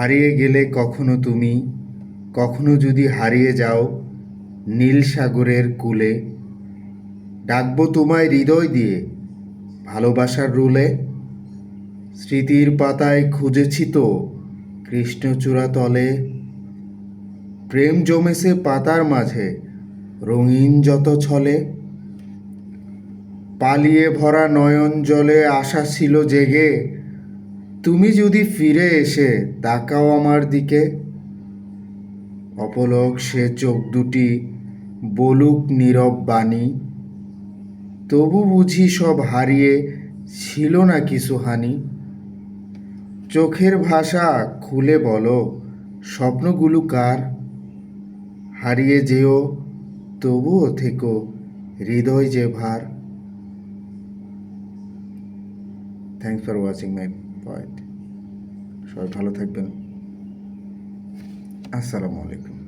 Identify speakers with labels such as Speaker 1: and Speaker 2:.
Speaker 1: হারিয়ে গেলে কখনো তুমি, কখনো যদি হারিয়ে যাও নীল সাগরের কূলে, ডাকবো তোমায় হৃদয় দিয়ে ভালোবাসার রুলে। স্মৃতির পাতায় খুঁজেছি তো কৃষ্ণচূড়া তলে, প্রেম জমেছে পাতার মাঝে রঙিন যত ছলে। পালিয়ে ভরা নয়ন জলে আশা ছিল জেগে তুমি যদি ফিরে এসে তাকাও আমার দিকে। অপলক সে চোখ দুটি, বলুক নীরব বাণী। তবু বুঝি সব হারিয়ে ছিল না কিছু হানি। চোখের ভাষা খুলে বলো, স্বপ্নগুলো কার? হারিয়ে যেও, তবুও থেকো হৃদয় যে ভার। Thanks for watching my point. সবাই ভালো থাকবেন। আসসালামু আলাইকুম।